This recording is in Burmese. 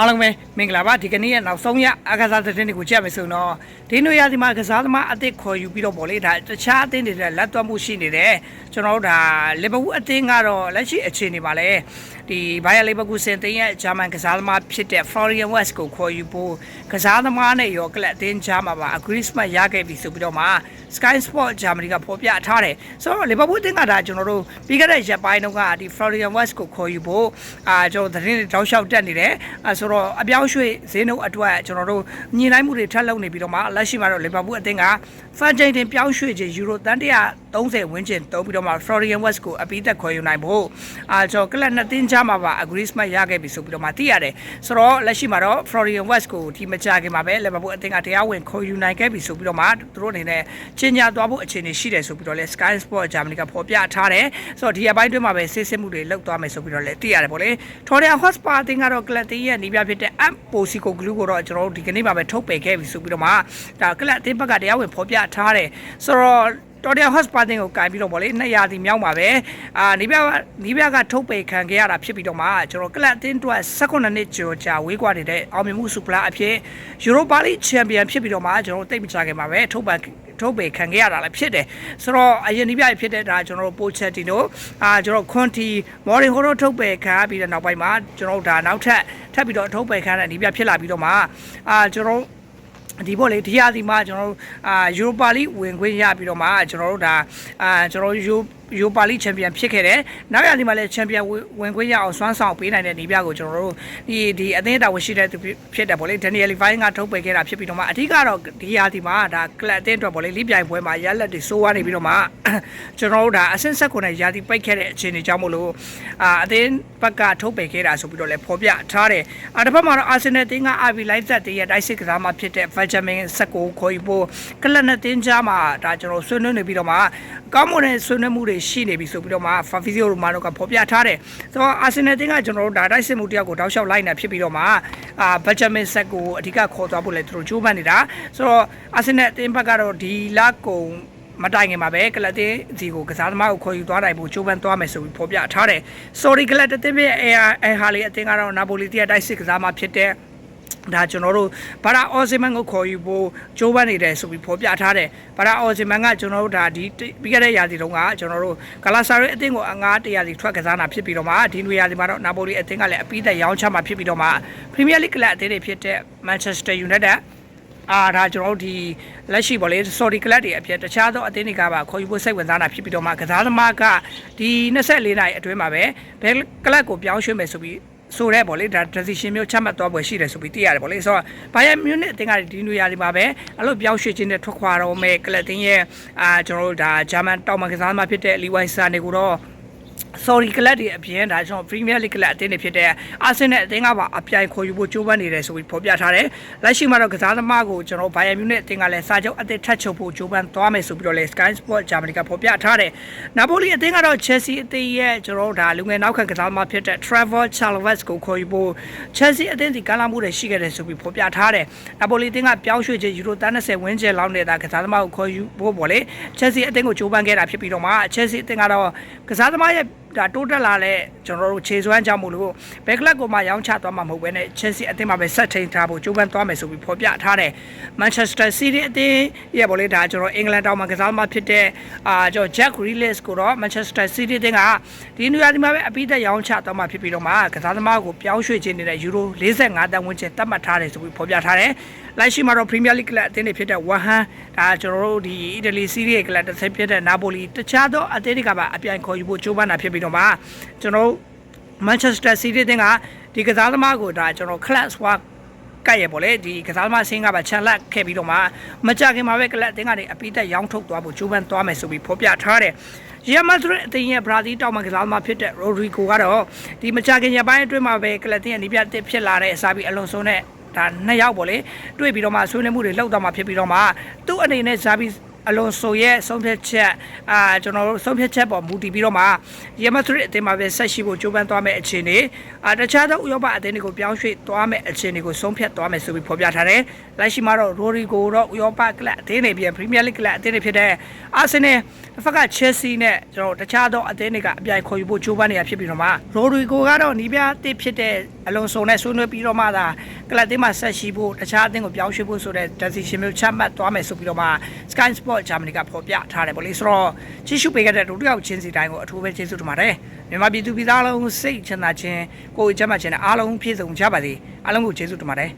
အားလုံးပဲမင်္ဂလာပါဒီကနေ့ရဲ့နောက်ဆုံးရအကစားသတင်းတွေကိုကြည့်ရမယ်ဆိုရင်တော့ဒီနိုရဒီမှာကစားသမားအသစ်ခေါ်ယူပြီးတော့ဗောလေဒါတခြားအသင်းတွေနဲ့လက်သွမ်းမှုရှိနေတယ်ကျွန်တော်တို့ဒါလီဗာပူးအသင်းကတော့လက်ရှိအခြေအနေပါလေဒီဘိုင်ယာလီဗာပူးစင်တင်းရဲ့ဂျာမန်ကစားသမားဖြစ်တဲ့ Florian West ကိုခေါ်ယူဖို့ကစားသမားနဲ့ရောကလပ်အသင်းကြားမှာပါ agreement ရခဲ့ပြီဆိုပြီးတော့မှ Sky Sport Germany ကဖော်ပြထားတယ်ဆိုတော့လီဗာပူးအသင်းကဒါကျွန်တော်တို့ပြီးခဲ့တဲ့ရက်ပိုင်းတုန်းကဒီ Florian West ကိုခေါ်ယူဖို့အာကျွန်တော်သတင်းတွေတောက်လျှောက်တက်နေတယ်အဲဆိုတော့အပြောင်းရွှေ့ဈေးနှုန်းအတွက်ကျွန်တော်တို့ညီလိုက်မှုတွေထပ်လုပ်နေပြီးတော့မှလက်ရှိမှာတော့လီဗာပူးအသင်းကဖန်ဂျိန်တင်ပြောင်းရွှေ့ခြင်းယူရိုတန်130ဝန်းကျင်တုံးပြီးတော့မှ Florian West ကိုအပိသက်ခေါ်ယူနိုင်ဖို့အာကျွန်တော်ကလပ်နှစ်သင်းကြားမှာပါ agreement ရခဲ့ပြီဆိုပြီးတော့မှသိရတယ်ဆိုတော့လက်ရှိမှာတော့ Florian West ကိုဒီမကြခင်မှာပဲလီဗာပူးအသင်းကတရားဝင်ခေါ်ယူနိုင်ခဲ့ပြီဆိုပြီးတော့မှသူတို့အနေနဲ့ကျင်းညာသွားဖို့အခြေအနေရှိတယ်ဆိုပြီးတော့လဲ Sky Sport Germany ကဖော်ပြထားတယ်ဆိုတော့ဒီအပိုင်းတွင်းမှာပဲစစ်စစ်မှုတွေလုပ်သွားမယ်ဆိုပြီးတော့လဲသိရတယ်ပေါ့လေ Torreya Hotspur အသင်းကတော့ကလပ်တင်းရဲ့နေပြဖြစ်တဲ့ Amp Posico Glue ကိုတော့ကျွန်တော်တို့ဒီကနေ့မှာပဲထုတ်ပယ်ခဲ့ပြီဆိုပြီးတော့မှဒါကလပ်အသင်းဘက်ကတရားဝင်ဖော်ပြထားတယ်ဆိုတော့ တော်တယ် hot spotting ကိုကင်ပြီးတော့ဗောလေ200ရာသီမြောက်ပါပဲအာနီးပြနီးပြကထုတ်ပေခံခဲ့ရတာဖြစ်ပြီးတော့မှကျွန်တော်ကလပ်အသင်းအတွက်18နှစ်ကျော်ကြာဝေးကွာနေတဲ့အောင်မြင်မှုစူပလာအဖြစ်ယူရိုပါလိချန်ပီယံဖြစ်ပြီးတော့မှကျွန်တော်တိတ်မချခင်ပါပဲထုတ်ပန်ထုတ်ပေခံခဲ့ရတာလည်းဖြစ်တယ်ဆိုတော့အရင်နီးပြဖြစ်တဲ့ဒါကျွန်တော်တို့ပိုချက်တီနိုအာကျွန်တော်ခွန်တီမော်ရင်ဟိုတို့ထုတ်ပေခံရပြီးတဲ့နောက်ပိုင်းမှာကျွန်တော်တို့ဒါနောက်ထပ်ထပ်ပြီးတော့ထုတ်ပေခံတဲ့နီးပြဖြစ်လာပြီးတော့မှအာကျွန်တော် ဒီဘောလေဒီဟာဒီမှာကျွန်တော်တို့အာယူရိုပါလိဝင်ခွင့်ရပြီးတော့မှကျွန်တော်တို့ဒါအာကျွန်တော်ယူ ယူပါလိချန်ပီယံဖြစ်ခဲ့တယ်။နောက်ရဒီမှာလည်းချန်ပီယံဝင်ခွင့်ရအောင်စွမ်းဆောင်ပေးနိုင်တဲ့နေပြကိုကျွန်တော်တို့ဒီဒီအသင်းတာဝန်ရှိတဲ့သူဖြစ်တယ်ဗောလေဒန်နီယယ်လီဖိုင်းကထုတ်ပယ်ခဲ့တာဖြစ်ပြီးတော့မှအထူးကတော့ဒီဟာဒီမှာဒါကလပ်အသင်းအတွက်ဗောလေလိပြိုင်ပွဲမှာရလက်တွေစိုးဝါးနေပြီးတော့မှကျွန်တော်တို့ဒါအဆင့်ဆက်ကိုနဲ့ယာတီပိတ်ခဲ့တဲ့အခြေအနေကြောင့်မို့လို့အာအသင်းဘက်ကထုတ်ပယ်ခဲ့တာဆိုပြီးတော့လည်းဖော်ပြထားတယ်။အတစ်ဖက်မှာတော့အာဆင်နယ်တင်းကအာဗီလိုက်သက်တည်းရဲ့တိုက်စစ်ကစားမှာဖြစ်တဲ့ Benjamin ဆက်ကိုခေါ်ယူဖို့ကလပ်နဲ့တင်းကြားမှာဒါကျွန်တော်ဆွေးနွေးနေပြီးတော့မှကောင်းမွန်တဲ့ဆွေးနွေးမှုတွေရှိနေပြီဆိုပြီးတော့မှ Fabrizio Romano ကဖော်ပြထားတယ်။ဆိုတော့အာဆင်နယ်တင်းကကျွန်တော်တို့ဒါတိုက်စစ်မှုတယောက်ကိုတောက်လျှောက်လိုက်နေဖြစ်ပြီးတော့မှအာ Benjamin ဆက်ကိုအဓိကခေါ်သွားဖို့လည်းသူတို့ကြိုးပမ်းနေတာ။ဆိုတော့အာဆင်နယ်တင်းဘက်ကတော့ဒီလကုံမတိုင်ခင်မှာပဲကလပ်တင်းစီကိုကစားသမားကိုခေါ်ယူသွားနိုင်ဖို့ကြိုးပမ်းသွားမယ်ဆိုပြီးဖော်ပြထားတယ်။ Sorry ကလပ်တင်းရဲ့အဲအဲဟာလေးအတင်းကတော့နာပိုလီတီရဲ့တိုက်စစ်ကစားမှာဖြစ်တဲ့ ဒါကျွန်တော်တို့ဘာသာအော်စီမန်ကိုခေါ်ယူဖို့ကြိုးပမ်းနေတယ်ဆိုပြီးဖော်ပြထားတယ်ဘာသာအော်စီမန်ကကျွန်တော်တို့ဒါဒီပြီးခဲ့တဲ့ရာသီတုန်းကကျွန်တော်တို့ဂလာဆာရီအသင်းကိုအငားတရာစီထွက်ကစားတာဖြစ်ပြီးတော့မှဒီနွေရာသီမှာတော့နာပိုလီအသင်းကလည်းအပိသက်ရောင်းချမှာဖြစ်ပြီးတော့မှပရီးမီးယားလိဂ်ကလပ်အသင်းတွေဖြစ်တဲ့မန်ချက်စတာယူနိုက်တက်အာဒါကျွန်တော်တို့ဒီလက်ရှိပေါ့လေ sorry club တွေအပြင်တခြားသောအသင်းတွေကပါခေါ်ယူဖို့စိတ်ဝင်စားတာဖြစ်ပြီးတော့မှကစားသမားကဒီ24နိုင်အတွင်းမှာပဲဘယ်ကလပ်ကိုပြောင်းရွှေ့မယ်ဆိုပြီး ဆိုရဲပေါ့လေဒါ decision မျိုးချမှတ်သွားပွဲရှိတယ်ဆိုပြီးသိရတယ်ပေါ့လေဆိုတော့ဘိုင်ယန်မြူနစ်အသင်းကဒီနွေရာသီမှာပဲအဲ့လိုပြောင်းရွှေ့ခြင်းနဲ့ထွက်ခွာတော့မယ်ကလပ်တင်းရဲ့အာကျွန်တော်တို့ဒါဂျာမန်တောင်မန်ကစားသမားဖြစ်တဲ့လီဝိုင်ဆာနေကိုတော့ sorry ကလပ်တွေအပြင်ဒါကျွန်တော် Premier League ကလပ်အသင်းတွေဖြစ်တဲ့အာဆင်နယ်အသင်းကပါအပြိုင်ခေါ်ယူဖို့ကြိုးပမ်းနေတယ်ဆိုပြီးဖော်ပြထားတယ်။လက်ရှိမှာတော့ကစားသမားကိုကျွန်တော် Bayern Munich အသင်းကလည်းစာချုပ်အသစ်ထပ်ချုပ်ဖို့ကြိုးပမ်းသွားမယ်ဆိုပြီးတော့လည်း Sky Sport Germany ကဖော်ပြထားတယ်။ Napoli အသင်းကတော့ Chelsea အသင်းရဲ့ကျွန်တော်ဒါလူငယ်နောက်ခံကစားသမားဖြစ်တဲ့ Trevor Chalobah ကိုခေါ်ယူဖို့ Chelsea အသင်းဒီကမ်းလှမ်းမှုတွေရှိခဲ့တယ်ဆိုပြီးဖော်ပြထားတယ်။ Napoli အသင်းကပြောင်းရွှေ့ခြင်းယူရို30ဝန်းကျင်လောက်နေတာကစားသမားကိုခေါ်ယူဖို့ပေါ့လေ Chelsea အသင်းကိုကြိုးပမ်းခဲ့တာဖြစ်ပြီးတော့မှ Chelsea အသင်းကတော့ကစားသမားရဲ့ ဒါတိုးတက်လာတဲ့ကျွန်တော်တို့ခြေစွမ်းကြောင့်မို့လို့ဘယ်ကလပ်ကိုမှရောင်းချသွားမှာမဟုတ်ဘဲနဲ့ Chelsea အသင်းမှာပဲဆက်ထိန်ထားဖို့ကြိုးပမ်းသွားမယ်ဆိုပြီးဖော်ပြထားတယ် Manchester City အသင်းရဲ့ဘောလေဒါကျွန်တော်အင်္ဂလန်တောင်မှာကစားသမားဖြစ်တဲ့အာကျွန်တော် Jack Grealish ကိုတော့ Manchester City အသင်းကဒီနူယာဒီမှာပဲအပိသက်ရောင်းချသွားမှာဖြစ်ပြီးတော့မှကစားသမားကိုပြောင်းရွှေ့ခြင်းနေတဲ့ယူရို45တန်းဝန်းကျင်သတ်မှတ်ထားတယ်ဆိုပြီးဖော်ပြထားတယ် လိုက်ရှိမှာတော့ Premier League ကလပ်အသင်းတွေဖြစ်တဲ့ Wahan ဒါကျွန်တော်တို့ဒီ Italy Serie A ကလပ်တစ်ဆက်ဖြစ်တဲ့ Napoli တခြားသောအသင်းတွေကပါအပြိုင်ခေါ်ယူဖို့ကြိုးပမ်းတာဖြစ်ပြီးတော့မှကျွန်တော်တို့ Manchester City အသင်းကဒီကစားသမားကိုဒါကျွန်တော် class work ကတ်ရပေါ့လေဒီကစားသမားဆင်းကပါချန်လက်ခဲ့ပြီးတော့မှမကြခင်မှာပဲကလပ်အသင်းကနေအပိသက်ရောင်းထုတ်သွားဖို့ကြိုးပမ်းသွားမယ်ဆိုပြီးဖော်ပြထားတယ်ရီယယ်မက်ဒရစ်အသင်းရဲ့ဘရာဇီးတောင်မှကစားသမားဖြစ်တဲ့ရိုဒရီဂိုကတော့ဒီမကြခင်ရပိုင်းအတွင်းမှာပဲကလပ်အသင်းရဲ့နီးပြတစ်ဖြစ်လာတဲ့အစားပြီးအလွန်ဆုံးနဲ့ ဒါနှစ်ယောက်ပေါ့လေတွေ့ပြီးတော့မှဆွေးနွေးမှုတွေလောက်တော့မှဖြစ်ပြီးတော့မှသူ့အနေနဲ့ဇာဘီ အလွန်ဆိုရဲ့ဆုံးဖြတ်ချက်အာကျွန်တော်တို့ဆုံးဖြတ်ချက်ပေါ်မူတည်ပြီးတော့မှရီမက်ဒရစ်အသင်းမှာပဲဆက်ရှိဖို့ကြိုးပမ်းသွားမယ့်အခြေအနေအာတခြားသောဥရောပအသင်းတွေကိုပြောင်းရွှေ့သွားမယ့်အခြေအနေကိုဆုံးဖြတ်သွားမယ်ဆိုပြီးဖော်ပြထားတယ်။လက်ရှိမှာတော့ရိုရီဂိုတော့ဥရောပကလပ်အသင်းတွေပြန်ပရီးမီးယားလိကလပ်အသင်းတွေဖြစ်တဲ့အာဆင်နယ်တစ်ဖက်ကချယ်ဆီနဲ့ကျွန်တော်တို့တခြားသောအသင်းတွေကအပြိုင်ခေါ်ယူဖို့ကြိုးပမ်းနေတာဖြစ်ပြီးတော့မှရိုရီဂိုကတော့နီးပြတစ်ဖြစ်တဲ့အလွန်ဆိုနဲ့ဆွေးနွေးပြီးတော့မှသာကလပ်အသင်းမှာဆက်ရှိဖို့တခြားအသင်းကိုပြောင်းရွှေ့ဖို့ဆိုတဲ့ decision မျိုးချမှတ်သွားမယ်ဆိုပြီးတော့မှ Sky Sport Germany ကဖော်ပြထားတယ်ပေါ့လေဆိုတော့ကြည့်ရှုပေးခဲ့တဲ့ဒုတိယချင်းစီတိုင်းကိုအထူးပဲကျေးဇူးတင်ပါတယ်မြန်မာပြည်သူပြည်သားအလုံးစိတ်ချမ်းသာခြင်းကိုယ်ကျမ်းမာခြင်းနဲ့အားလုံးပြည့်စုံကြပါစေအားလုံးကိုကျေးဇူးတင်ပါတယ်